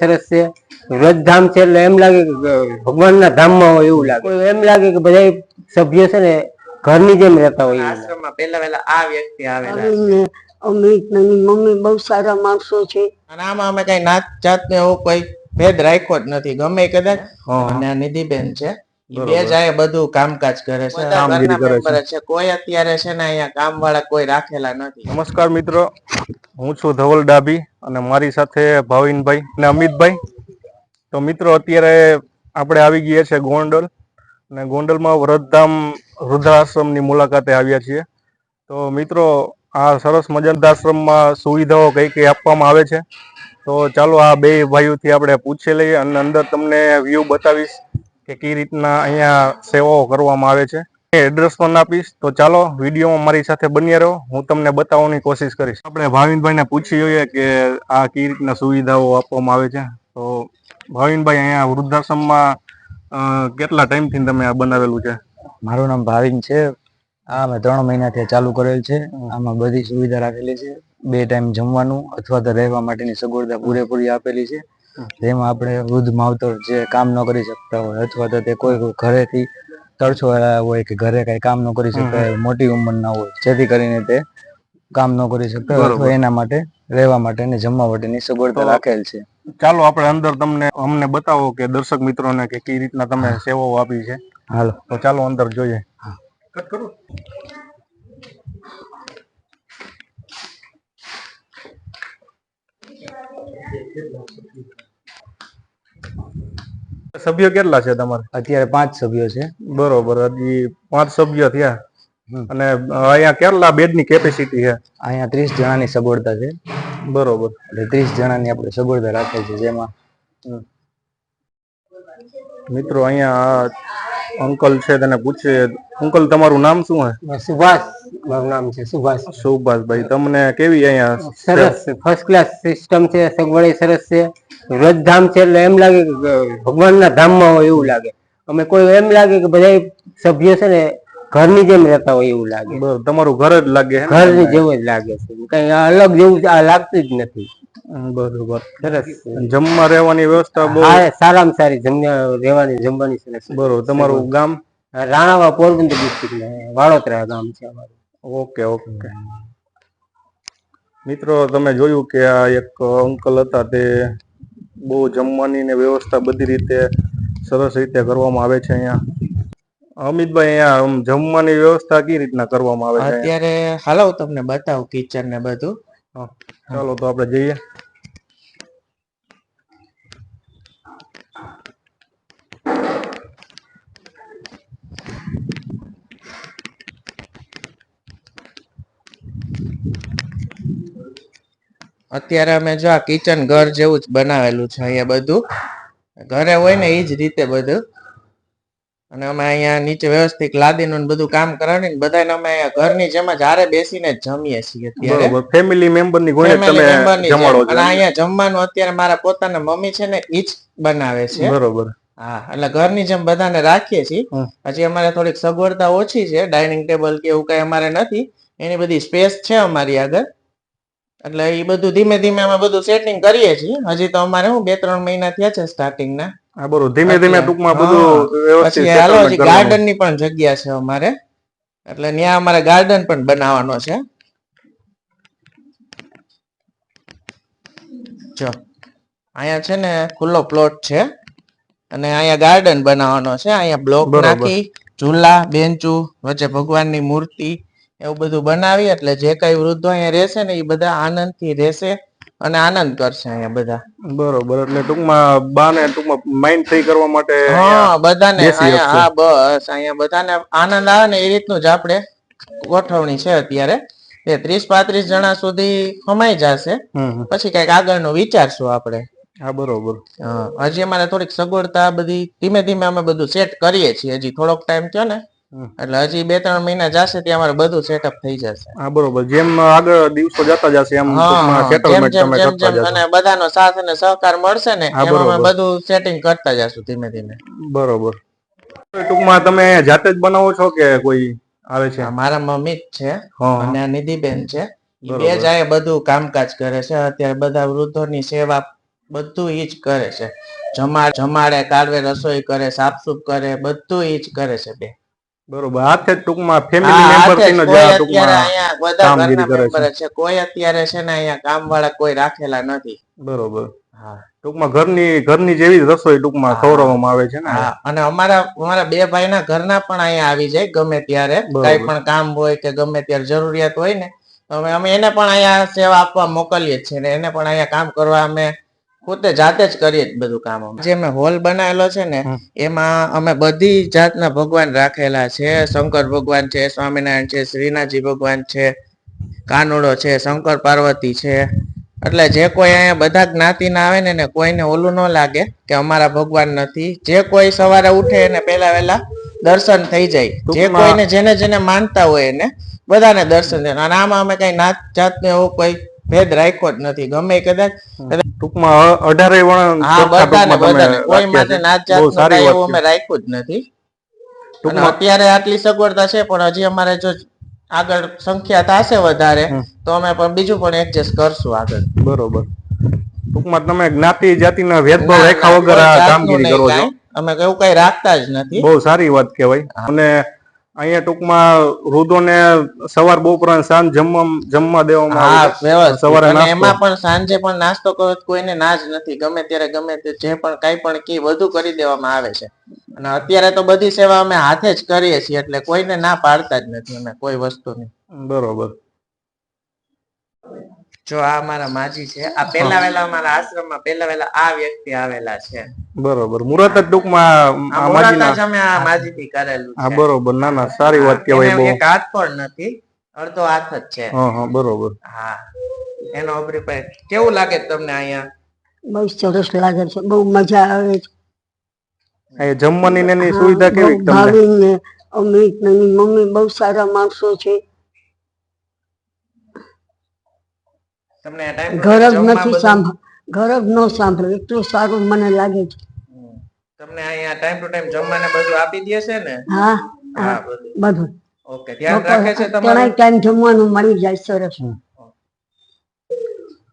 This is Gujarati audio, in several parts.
સરસ છે. વ્રતધામ છે એટલે એમ લાગે કે ભગવાનના ધામમાં હોય એવું લાગે. એમ લાગે કે બધા સભ્યો છે ને ઘરની જેમ રહેતા હોય. આશ્રમમાં પહેલા પહેલા આ વ્યક્તિ આવેલા અમિત ને મમ્મી બહુ સારા માણસો છે. અને આમાં અમે કઈ નાત જાત ને એવો કોઈ ભેદ રાખ્યો જ નથી. ગમે કદાચ અને આ નિધિબેન છે બે જાય બધું કામકાજ કરે છે. કામગીરી કરે છે. છે કોઈ અત્યારે છે ને અહીંયા કામ વાળા કોઈ રાખેલા નથી. નમસ્કાર મિત્રો. હું છું ધવલ ડાભી અને મારી સાથે ભાવિનભાઈ અને અમિતભાઈ. તો મિત્રો, અત્યારે આપણે આવી ગયા છે ગોંડલ અને ગોંડલમાં વૃદ્ધામ વૃદ્ધાશ્રમની મુલાકાતે આવ્યા છીએ. તો મિત્રો, આ સરસ મજાના સુવિધાઓ કઈ કઈ આપવામાં આવે છે? તો ચાલો આ બે ભાઈઓથી આપણે પૂછી લઈએ અને અંદર તમને વ્યૂ બતાવીશ કે કઈ રીતના અહીંયા સેવાઓ કરવામાં આવે છે. એડ્રેસ પણ આપીશ. તો ચાલો વિડીયોમાં મારી સાથે બન્યા રહો. હું તમને બતાવવાની કોશિશ કરીશ. આપણે ભાવિનભાઈને પૂછી જોઈએ કે આ કઈ રીતના સુવિધાઓ આપવામાં આવે છે. તો ભાવિનભાઈ અહીંયા વૃદ્ધાશ્રમમાં કેટલા ટાઈમથી તમે આ બનાવેલું છે? મારું નામ ભાવિન છે. આ અમે ત્રણ મહિનાથી ચાલુ કરેલ છે. આમાં બધી સુવિધા રાખેલી છે. બે ટાઈમ જમવાનું અથવા તો રહેવા માટેની સગવડતા પૂરેપૂરી આપેલી છે. જેમાં આપણે વૃદ્ધ માવતર જે કામ ન કરી શકતા હોય અથવા તો તે કોઈ ઘરેથી તરછો હોય કે ઘરે કઈ કામ ન કરી શકે મોટી મોટી ઉંમરના હોય જેથી કરીને તે કામ ન કરી શકતા અથવા એના માટે રહેવા માટે અને જમવા માટેની સગવડતા રાખેલ છે. ચાલો આપણે અંદર તમને અમને બતાવો કે દર્શક મિત્રોને કે કઈ રીતના તમે સેવાઓ આપી છે. હાલો. તો ચાલો અંદર જોઈએ. કટ કરું? સભ્યો કેટલા છે તમારે? અત્યારે પાંચ સભ્યો છે. બરોબર હજી પાંચ સભ્યો થયા. અને અહીંયા કેટલા બેડની કેપેસિટી છે? અહીંયા ત્રીસ જણાની સગવડતા છે. બરોબર. એટલે ત્રીસ જણાની આપણે સગવડતા રાખે છે જેમાં મિત્રો અહીંયા અંકલ છે તેને પૂછે અંકલ તમારું નામ શું છે સુભાષ. મારું નામ છે સુભાષ. સુભાષભાઈ તમને કેવી અહીંયા સરસ ફર્સ્ટ ક્લાસ સિસ્ટમ છે સગવડ સરસ છે. વ્રતધામ છે એટલે એમ લાગે કે ભગવાનના ધામમાં હોય એવું લાગે. અમે કોઈ એમ લાગે કે બધા સભ્યો છે ને ઘરની જેમ રહેતા હોય એવું લાગે. તમારું ઘર જ લાગે ઘરની જેવું જ લાગે છે. કઈ અલગ જેવું આ લાગતું જ નથી. બરોબર સરસ. જમવા રહેવાની વ્યવસ્થા બહુ સારામાં સારી જમ્યા રહેવાની જમવાની સરસ. બરોબર તમારું ગામ? રાણાવા પોરબંદર ડિસ્ટ્રિક્ટ વાળોતરા ગામ છે અમારું. ઓકે ઓકે મિત્રો તમે જોયું કે આ એક અંકલ હતા તે બહુ જમવાની ને વ્યવસ્થા બધી રીતે સરસ રીતે કરવામાં આવે છે અહીંયા. અમિતભાઈ અહીંયા આમ જમવાની વ્યવસ્થા કઈ રીતના કરવામાં આવે છે અત્યારે હાલો તમને બતાવું કિચન ને બધું. ચાલો તો આપણે જઈએ. અત્યારે અમે જો આ કિચન ઘર જેવું જ બનાવેલું છે અહીંયા બધું. ઘરે હોય ને એ જ રીતે બધું. અને અમે અહીંયા નીચે વ્યવસ્થિત લાદીનું બધું કામ કરાવીને બધાને અમે અહીંયા ઘરની જેમ જ હારે બેસીને જ જમીએ છીએ અત્યારે. ફેમિલી મેમ્બરની ગોળે તમે. જમાડો અને અહીંયા જમવાનું અત્યારે મારા પોતાના મમ્મી છે ને ઈ જ બનાવે છે. બરોબર. હા એટલે ઘરની જેમ બધાને રાખીએ છીએ. પછી અમારે થોડીક સગવડતા ઓછી છે. ડાઇનિંગ ટેબલ કે એવું કઈ અમારે નથી. એની બધી સ્પેસ છે અમારી આગળ. એટલે એ બધું ધીમે ધીમે અમે બધું સેટિંગ કરીએ છીએ. હજી તો અમારે હું બે ત્રણ મહિના થયા છે સ્ટાર્ટિંગ ના. હા બરોબર ધીમે ધીમે ટૂંકમાં બધું પછી હાલો હજી ગાર્ડનની પણ જગ્યા છે અમારે. એટલે ત્યાં અમારે ગાર્ડન પણ બનાવવાનો છે. જો અહીંયા છે ને ખુલ્લો પ્લોટ છે. અને અહીંયા ગાર્ડન બનાવવાનો છે. અહીંયા બ્લોક નાખી ઝૂલા બેન્ચું વચ્ચે ભગવાનની મૂર્તિ એવું બધું બનાવી એટલે જે કઈ વૃદ્ધો અહીંયા રહેશે ને એ બધા આનંદથી રહેશે અને આનંદ કરશે અહીંયા બધા. બરોબર એટલે ટૂંકમાં બાને ટૂંકમાં માઇન્ડ ફ્રી કરવા માટે હા બધાને હા બસ અહીંયા બધાને આનંદ આવે ને એ રીતનું જ આપણે ગોઠવણી છે અત્યારે. એ ત્રીસ પાંત્રીસ જણા સુધી કમાઈ જશે. પછી કંઈક આગળનું વિચારશું આપણે. હા બરોબર. હા, હજી અમારે થોડીક સગવડતા બધી ધીમે ધીમે અમે બધું સેટ કરીએ છીએ. હજી થોડોક ટાઈમ થયો ને. એટલે હજી બે ત્રણ મહિના જશે ત્યાં અમારે બધું સેટઅપ થઈ જશે. હા બરોબર. જેમ આગળ દિવસો જતા જશે એમ સેટલમેન્ટ તમે કરતા જશો. અને બધાનો સાથ અને સહકાર મળશે ને એમ અમે બધું સેટિંગ કરતા જશું ધીમે ધીમે. બરોબર. ટૂંકમાં તમે જાતે જ બનાવો છો કે કોઈ આવે છે? મારા મમ્મી જ છે અને આ નિધિબેન છે. બે. જાય બધું કામકાજ કરે છે. અત્યારે બધા વૃદ્ધોની સેવા બધું ઈ જ કરે છે. જમાડે જમાડે કાઢવે રસોઈ કરે સાફસૂફ કરે બધું ઈ જ કરે છે બે. બરોબર. આ છે ટૂંકમાં ફેમિલી મેમ્બર હાથે જ આ ટૂંકમાં કામગીરી કરે છે. છે. કોઈ અત્યારે છે ને અહીંયા કામ વાળા કોઈ રાખેલા નથી. બરોબર. હા. ટૂંકમાં ઘરની ઘરની જેવી જ રસોઈ ટૂંકમાં. ખવડાવવામાં આવે છે ને અને અમારા અમારા બે ભાઈના ઘરના પણ અહીંયા આવી જાય ગમે ત્યારે. કઈ પણ કામ હોય કે ગમે ત્યારે જરૂરિયાત હોય ને અમે અમે એને પણ અહીંયા સેવા આપવા મોકલીએ છીએ ને એને પણ અહીંયા કામ કરવા અમે પોતે જાતે જ કરીએ બધું કામ જે મેં હોલ બનાવેલો છે ને એમાં અમે બધી જાતના ભગવાન રાખેલા છે. શંકર ભગવાન છે સ્વામિનારાયણ છે શ્રીનાથજી ભગવાન છે કાનુડો છે શંકર પાર્વતી છે. એટલે જે કોઈ અહીંયા બધા જ્ઞાતિના આવે ને એને કોઈને ઓલું ન લાગે કે અમારા ભગવાન નથી. જે કોઈ સવારે ઉઠે એને પહેલા વહેલા દર્શન થઈ જાય. જે કોઈને જેને જેને માનતા હોય એને બધાને દર્શન થાય. અને આમાં અમે કઈ નાત જાતનો એવું કોઈ ભેદ રાખ્યો જ નથી. ગમે કદાચ ટૂંકમાં અઢારે હા બધાને બધાને. કોઈ માટે એવું અમે રાખ્યું જ નથી. ટૂંકમાં અત્યારે આટલી સગવડતા છે પણ હજી અમારે જો આગળ સંખ્યા થશે વધારે તો અમે પણ બીજું પણ એડજસ્ટ કરશું આગળ. બરોબર. ટૂંકમાં તમે જ્ઞાતિ જાતિના ભેદભાવ રેખા વગર કામગીરી કરો છો. અમે એવું કઈ રાખતા જ નથી. બહુ સારી વાત કહેવાય. અને અહીંયા ટૂંકમાં વૃદ્ધોને સવાર બપોર અને સાંજ જમવા જમવા દેવામાં આવે સવારે અને એમાં પણ સાંજે પણ નાસ્તો કરો કોઈને ના જ નથી. ગમે ત્યારે ગમે તે જે પણ કઈ પણ કી બધું કરી દેવામાં આવે છે. અને અત્યારે તો બધી સેવા અમે હાથે જ કરીએ છીએ એટલે કોઈને ના પાડતા જ નથી અમે કોઈ વસ્તુની. બરોબર. જો આ મારા માજી છે આ પેલા વહેલા મારા આશ્રમમાં પેલા વેલા આ વ્યક્તિ આવેલા છે. બરોબર. મુરત જ ટૂંકમાં માજીના અમે આ માજી થી કરેલું હા બરોબર. ના ના સારી વાત કહેવાય બહુ. એક હાથ પણ નથી અડધો હાથ જ છે. હા હા બરોબર. હા. એનો અભિપ્રાય કેવું લાગે તમને અહીંયા? બહુ સરસ લાગે છે. બહુ મજા આવે છે. એ જમવાની ને સુવિધા કેવી તમને? ભાવિન ને અમિત ને મમ્મી બહુ સારા માણસો છે. તમને ટાઈમ ઘર જ નથી સાંભળ ઘર જ ન સાંભળે એટલું સારું મને લાગે છે. તમને અહીંયા ટાઈમ ટુ ટાઈમ જમવાને બધું આપી દે છે ને? હા હા બધું. ઓકે ધ્યાન રાખે છે તમારે? તમારું ટાઈમ જમવાનું મળી જાય સરસ.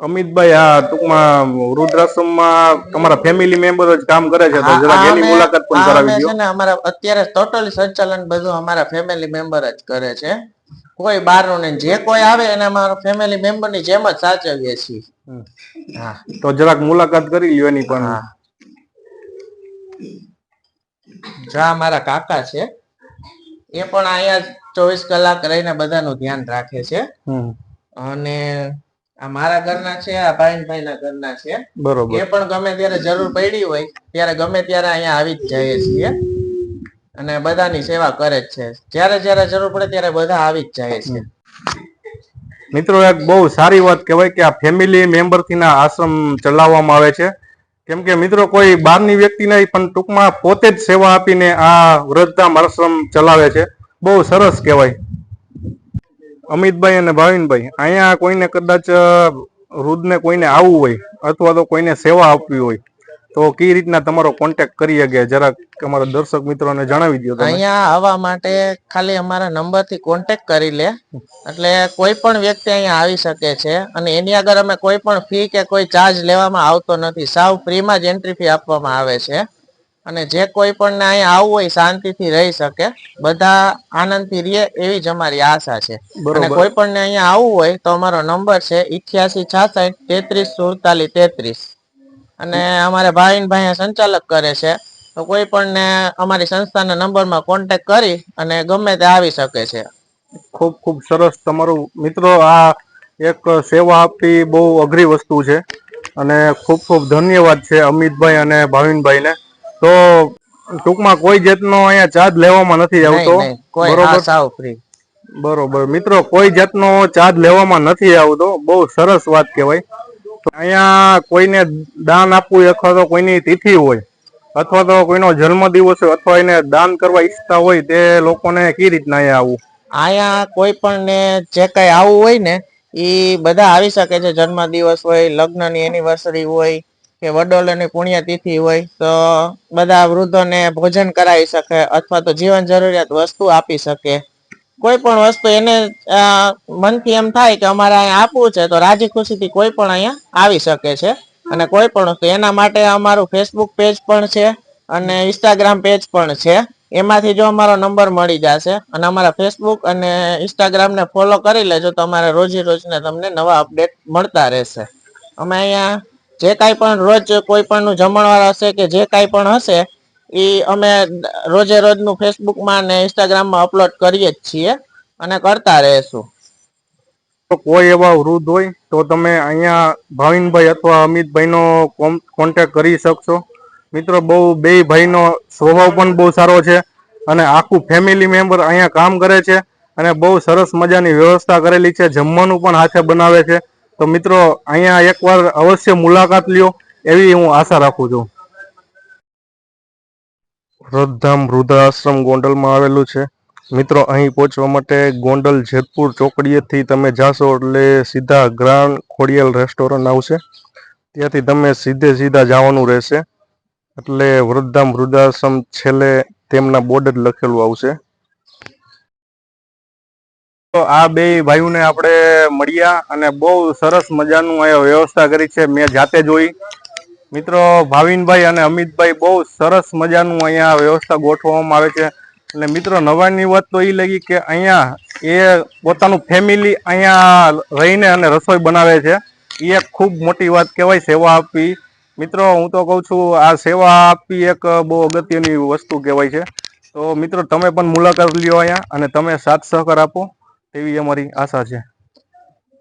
અમિતભાઈ આ ટૂંકમાં વૃદ્ધાશ્રમમાં તમારા ફેમિલી મેમ્બર જ કામ કરે છે તો જરા એની મુલાકાત પણ કરાવી દો. છે ને અમારા અત્યારે ટોટલી સંચાલન બધું અમારા ફેમિલી મેમ્બર જ કરે છે. કોઈ બહારનું નહીં. જે કોઈ આવે એને અમારા ફેમિલી મેમ્બરની જેમ જ સાચવીએ છીએ. હા. તો જરાક મુલાકાત કરી લ્યો એની પણ. હા. જા મારા કાકા છે એ પણ અહીંયા ચોવીસ કલાક રહીને બધાનું ધ્યાન રાખે છે. અને આ મારા ઘરના છે આ ભાઈ ભાઈના ઘરના છે. બરોબર. એ પણ ગમે ત્યારે જરૂર પડી હોય ત્યારે ગમે ત્યારે અહીંયા આવી જ જઈએ છીએ. અને બધાની સેવા કરે જ છે. જ્યારે જ્યારે જરૂર પડે ત્યારે બધા આવી જ જાય છે. મિત્રો, એક બહુ સારી વાત કહેવાય કે આ ફેમિલી મેમ્બરથી ના આશ્રમ ચલાવવામાં આવે છે. કેમ કે મિત્રો, કોઈ બહારની વ્યક્તિ નહીં, પણ ટૂંકમાં પોતે જ સેવા આપીને આ વૃદ્ધામ આશ્રમ ચલાવે છે. બહુ સરસ કહેવાય. અમિતભાઈ અને ભાવિનભાઈ, અહીંયા કોઈને કદાચ વૃદ્ધને કોઈને આવવું હોય, અથવા તો કોઈને સેવા આપવી હોય તો કઈ રીતના તમારો કોન્ટેક્ટ કરી શકે? જરાક અમારા દર્શક મિત્રોને જણાવી દો અહીંયા આવવા માટે ખાલી અમારા નંબરથી કોન્ટેક્ટ કરી લે. એટલે કોઈ પણ વ્યક્તિ અહીંયા આવી શકે છે અને એની આગળ અમે કોઈ પણ ફી કે કોઈ ચાર્જ લેવામાં આવતો નથી. સાવ ફ્રીમાં જ એન્ટ્રી ફી આપવામાં આવે છે. અને જે કોઈ પણ ને અહીંયા આવવું હોય શાંતિથી રહી શકે. બધા આનંદથી રહે એવી જ અમારી આશા છે. અને કોઈ પણ ને અહીંયા આવવું હોય તો અમારો નંબર છે ઇઠ્યાસી છાસઠ તેત્રીસ સુડતાલીસ તેત્રીસ. અને અમારે ભાઈ ભાઈ સંચાલક કરે છે. તો કોઈ પણ ને અમારી સંસ્થાના નંબરમાં કોન્ટેક્ટ કરી અને ગમે તે આવી શકે છે. ખૂબ ખૂબ સરસ તમારું મિત્રો આ એક સેવા આપવી બહુ અઘરી વસ્તુ છે. અને ખૂબ ખૂબ ધન્યવાદ છે અમિતભાઈ અને ભાવિનભાઈને. તો ટૂંકમાં કોઈ જાતનો અહીંયા ચાર્જ લેવામાં નથી આવતો. બરોબર? સાવ ફ્રી બરોબર. મિત્રો કોઈ જાતનો ચાર્જ લેવામાં નથી આવતો. બહુ સરસ વાત કહેવાય. અહીંયા કોઈને દાન આપવું અથવા તો કોઈની તિથિ હોય, અથવા તો કોઈનો જન્મદિવસ હોય અથવા એને દાન કરવા ઈચ્છતા હોય તે લોકોને કઈ રીતના અહીંયા આવવું અહીંયા કોઈ પણ ને જે કઈ આવવું હોય ને એ બધા આવી શકે છે. જન્મદિવસ હોય, લગ્નની એનિવર્સરી હોય, કે વડોલોની પુણ્યતિથિ હોય, તો બધા વૃદ્ધોને ભોજન કરાવી શકે અથવા તો જીવન જરૂરિયાત વસ્તુ આપી શકે. કોઈ પણ વસ્તુ એને મનથી એમ થાય કે અમારે અહીંયા આપવું છે, તો રાજી ખુશીથી કોઈ પણ અહીંયા આવી શકે છે. અને કોઈ પણ વસ્તુ, એના માટે અમારું ફેસબુક પેજ પણ છે અને ઇન્સ્ટાગ્રામ પેજ પણ છે. એમાંથી જો અમારો નંબર મળી જશે અને અમારા ફેસબુક અને ઇન્સ્ટાગ્રામને ફોલો કરી લેજો, તો અમારે રોજે રોજને તમને નવા અપડેટ મળતા રહેશે. અમે અહીંયા જે કાંઈ પણ રોજ કોઈ પણનું જમણવાર હશે કે જે કાંઈ પણ હશે એ અમે રોજે રોજનું ફેસબુકમાં અને ઇન્સ્ટાગ્રામમાં અપલોડ કરીએ જ છીએ અને કરતા રહેશું. તો કોઈ એવા વૃદ્ધ હોય તો તમે અહીંયા ભાવિનભાઈ અથવા અમિતભાઈનો કોન્ટેક્ટ કરી શકશો. મિત્રો, બહુ બે ભાઈનો સ્વભાવ પણ બહુ સારો છે અને આખું ફેમિલી મેમ્બર અહીંયા કામ કરે છે અને બહુ સરસ મજાની વ્યવસ્થા કરેલી છે, જમવાનું પણ હાથે બનાવે છે. તો મિત્રો, અહીંયા એકવાર અવશ્ય મુલાકાત લ્યો, એવી હું આશા રાખું છું. વૃદ્ધામ વૃદ્ધાશ્રમ ગોંડલમાં આવેલું છે. મિત્રો, અહીં પહોંચવા માટે ગોંડલ જેતપુર ચોકડીએથી તમે જાશો એટલે સીધા ગ્રાન્ડ ખોડિયાલ રેસ્ટોરન્ટ આવશે. ત્યાંથી તમે સીધે સીધા જવાનું રહેશે. એટલે વૃદ્ધામ વૃદ્ધાશ્રમ છેલ્લે તેમના બોર્ડ જ લખેલું આવશે. તો આ બે ભાઈઓને આપણે મળ્યા અને બહુ સરસ મજાનું અહીંયા વ્યવસ્થા કરી છે. મેં જાતે જોઈ. મિત્રો, ભાવિનભાઈ અને અમિતભાઈ બહુ સરસ મજાનું અહીંયા વ્યવસ્થા ગોઠવવામાં આવે છે. અને મિત્રો નવાની વાત તો એ લાગી કે અહીંયા એ પોતાનું ફેમિલી અહીંયા રહીને અને રસોઈ બનાવે છે. એ એક ખૂબ મોટી વાત કહેવાય, સેવા આપવી. મિત્રો, હું તો કહું છું, આ સેવા આપવી એક બહુ અગત્યની વસ્તુ કહેવાય છે. તો મિત્રો, તમે પણ મુલાકાત લ્યો અહીંયા અને તમે સાથ સહકાર આપો, તેવી અમારી આશા છે.